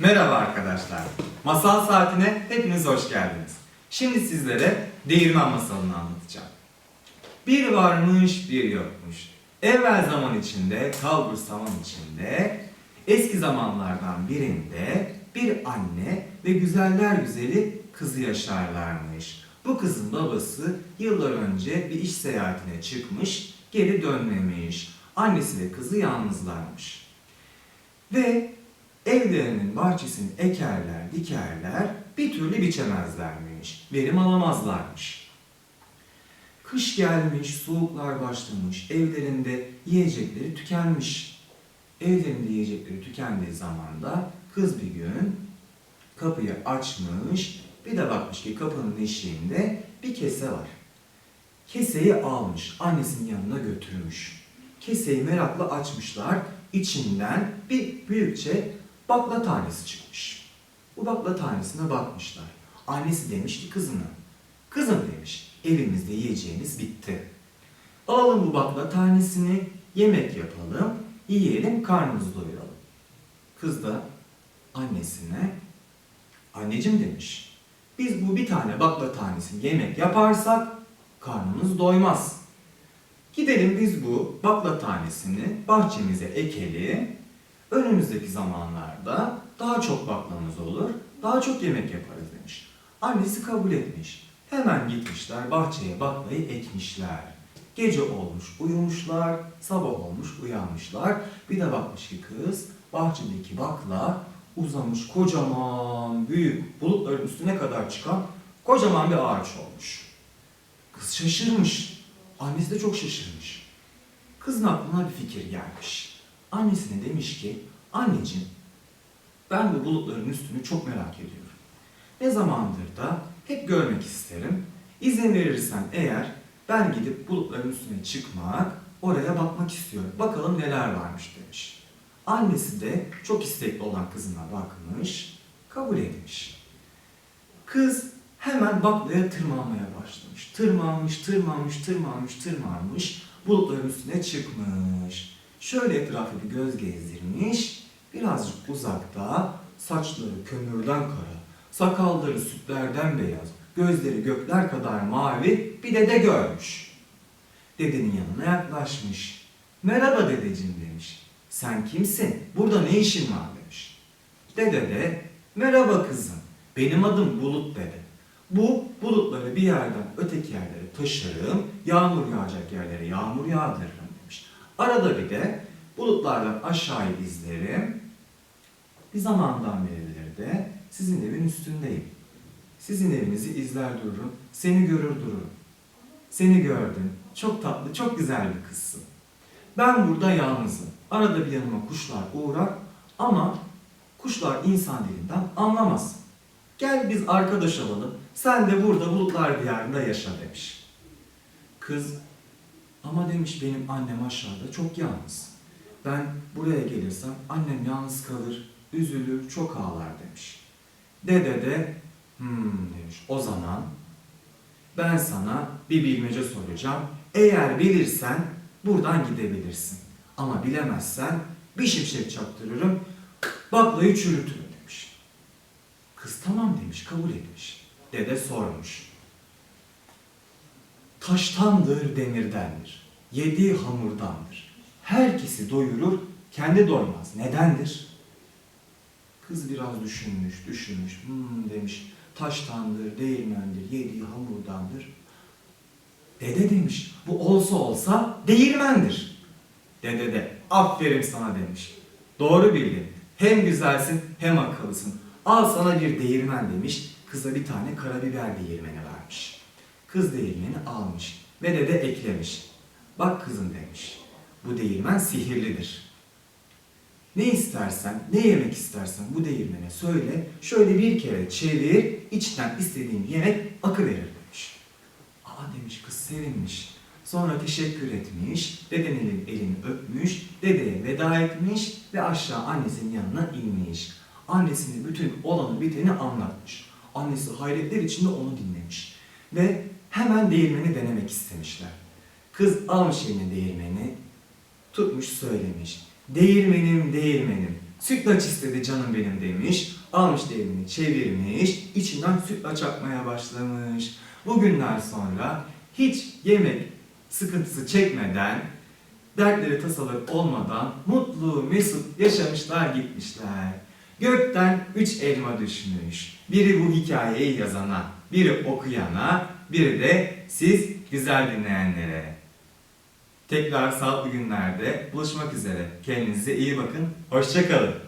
Merhaba arkadaşlar. Masal saatine hepiniz hoş geldiniz. Şimdi sizlere değirmen masalını anlatacağım. Bir varmış, bir yokmuş. Evvel zaman içinde, kalbur zaman içinde, eski zamanlardan birinde bir anne ve güzeller güzeli kızı yaşarlarmış. Bu kızın babası yıllar önce bir iş seyahatine çıkmış, geri dönmemiş. Annesi ve kızı yalnızlarmış. Ve evlerinin bahçesini ekerler, dikerler, bir türlü biçemezlermiş. Verim alamazlarmış. Kış gelmiş, soğuklar başlamış, evlerinde yiyecekleri tükenmiş. Evlerinde yiyecekleri tükendiği zaman da kız bir gün kapıyı açmış, bir de bakmış ki kapının eşiğinde bir kese var. Keseyi almış, annesinin yanına götürmüş. Keseyi merakla açmışlar, içinden bir büyükçe bakla tanesi çıkmış. Bu bakla tanesine bakmışlar. Annesi demiş ki kızına, kızım demiş, evimizde yiyeceğiniz bitti. Alalım bu bakla tanesini, yemek yapalım, yiyelim, karnımızı doyuralım. Kız da annesine, anneciğim demiş, biz bu bir tane bakla tanesini yemek yaparsak karnımız doymaz. Gidelim biz bu bakla tanesini bahçemize ekelim. Önümüzdeki zamanlarda daha çok baklamız olur, daha çok yemek yaparız demiş. Annesi kabul etmiş. Hemen gitmişler bahçeye baklayı ekmişler. Gece olmuş uyumuşlar, sabah olmuş uyanmışlar. Bir de bakmış ki kız bahçedeki bakla uzamış kocaman büyük bulutların üstüne kadar çıkan kocaman bir ağaç olmuş. Kız şaşırmış. Annesi de çok şaşırmış. Kızın aklına bir fikir gelmiş. Annesine demiş ki, anneciğim ben bu bulutların üstünü çok merak ediyorum. Ne zamandır da hep görmek isterim. İzin verirsen eğer ben gidip bulutların üstüne çıkmak, oraya bakmak istiyorum. Bakalım neler varmış demiş. Annesi de çok istekli olan kızına bakmış, kabul etmiş. Kız hemen baklaya tırmanmaya başlamış. Tırmanmış, tırmanmış, tırmanmış, tırmanmış. Bulutların üstüne çıkmış. Şöyle etrafı bir göz gezdirmiş. Birazcık uzakta saçları kömürden kara, sakalları sütlerden beyaz, gözleri gökler kadar mavi bir dede görmüş. Dedenin yanına yaklaşmış. Merhaba dedeciğim demiş. Sen kimsin? Burada ne işin var demiş. Dede de merhaba kızım. Benim adım Bulut dedi. Bu bulutları bir yerden öteki yerlere taşırım, yağmur yağacak yerlere yağmur yağdırırım. Arada bir de bulutlardan aşağıya izlerim. Bir zamandan beridir de sizin evin üstündeyim. Sizin evinizi izler dururum, seni görür dururum. Seni gördüm, çok tatlı, çok güzel bir kızsın. Ben burada yalnızım. Arada bir yanıma kuşlar uğrar ama kuşlar insan dilinden anlamaz. Gel biz arkadaş olalım. Sen de burada bulutlar diyarında yaşa demiş. Kız ama demiş benim annem aşağıda çok yalnız. Ben buraya gelirsem annem yalnız kalır, üzülür, çok ağlar demiş. Dede de hmm demiş. O zaman ben sana bir bilmece soracağım. Eğer bilirsen buradan gidebilirsin. Ama bilemezsen bir şimşek çaktırırım, baklayı çürütürüm demiş. Kız tamam demiş, kabul etmiş. Dede sormuş. Taştandır, demirdendir. Yediği hamurdandır. Herkesi doyurur, kendi doymaz. Nedendir? Kız biraz düşünmüş, düşünmüş. Hmm demiş. Taştandır, değirmendir, yediği hamurdandır. Dede demiş. Bu olsa olsa değirmendir. Dede de aferin sana demiş. Doğru bildin. Hem güzelsin hem akıllısın. Al sana bir değirmen demiş. Kıza bir tane karabiber değirmeni vermiş. Kız değirmeni almış ve dede eklemiş. Bak kızım demiş. Bu değirmen sihirlidir. Ne istersen, ne yemek istersen bu değirmene söyle. Şöyle bir kere çevir, içten istediğin yemek akıverir demiş. Aa demiş kız sevinmiş. Sonra teşekkür etmiş, dedenin elini öpmüş, dedeye veda etmiş ve aşağı annesinin yanına inmiş. Annesine bütün olanı biteni anlatmış. Annesi hayretler içinde onu dinlemiş. Ve hemen değirmeni denemek istemişler. Kız almış eline değirmeni, tutmuş söylemiş. Değirmenim, değirmenim, Sütlaç istedi canım benim demiş. Almış devrini çevirmiş. içinden sütlaç akmaya başlamış. Bugünler sonra hiç yemek sıkıntısı çekmeden dertleri tasaları olmadan mutlu mesut yaşamışlar gitmişler. Gökten üç elma düşmüş. Biri bu hikayeyi yazana, biri okuyana, biri de siz güzel dinleyenlere. Tekrar sağlıklı günlerde buluşmak üzere. Kendinize iyi bakın. Hoşçakalın.